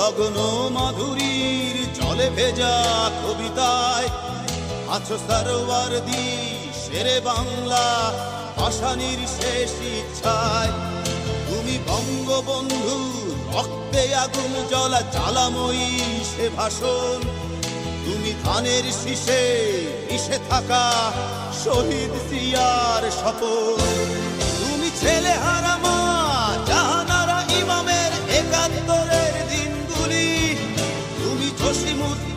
লগ্ন মাধুরীর চলে ভেজা কবিতায়, আছো দি শেরে বাংলা আসানির শেষ ইচ্ছায়। তুমি বঙ্গবন্ধু, রক্তে আগুন জ্বলা, জ্বালাময়ী সে ভাষণ। তুমি ধানের শীষে মিশে থাকা শহীদ সিয়ার শপথ।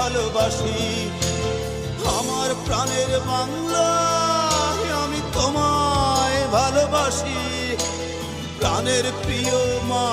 ভালোবাসি। আমার প্রাণের বাংলা আমি তোমায় ভালোবাসি। প্রাণের প্রিয় মা